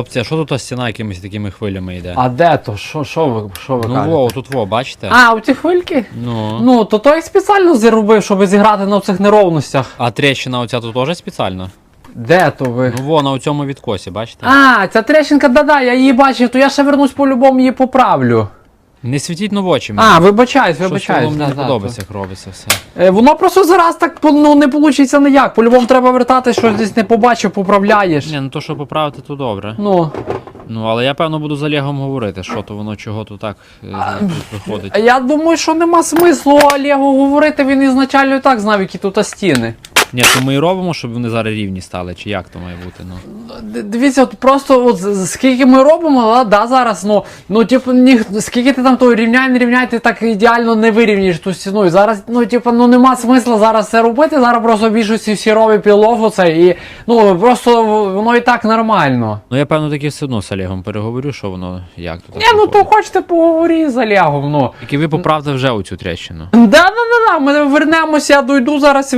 Хлопці, а що тут стіна якимись такими хвилями йде? А де то? Що, що ви, що ви ну кажете? во, тут во, бачите? А, у ті хвильки? Ну. Ну, то той спеціально зробив, щоб зіграти на цих неровностях. А трещина оця тут теж спеціально? Де то ви? Ну во, на цьому відкосі, бачите? А, ця трещинка, да-да, я її бачив, то я ще вернусь по-любому її поправлю. Не світіть ну очі мені. А, вибачаюсь, Щось вибачаюсь. воно мені не подобається, як робиться все. Е, Воно просто зараз так по- ну, не вийде ніяк. По-любому треба вертати, щось десь не побачив, поправляєш. Ні, ну то, що поправити, то добре. Ну, Ну, але я певно буду з Олегом говорити, що то воно чого то так е, тут виходить. я думаю, що нема смислу Олегу говорити, він ізначально і так знав, які тут стіни. Ні, то ми і робимо, щоб вони зараз рівні стали, чи як то має бути, ну. Дивіться, от просто от з- скільки ми робимо, да, да, зараз, ну, ну, типу, ні, скільки ти там то рівняй, не рівняй, ти так ідеально не вирівняєш ту стіну. І зараз, ну, типу, ну нема смисла зараз це робити, зараз просто в більшості всі робить підлогу це, і ну просто воно і так нормально. Ну я певно таки все одно з Олегом переговорю, що воно як тут. Ні, ну то хочете поговорити з Олегом, ну. Тільки ви поправте вже оцю трещину. Да, да, да, да, ми вернемося, я дойду зараз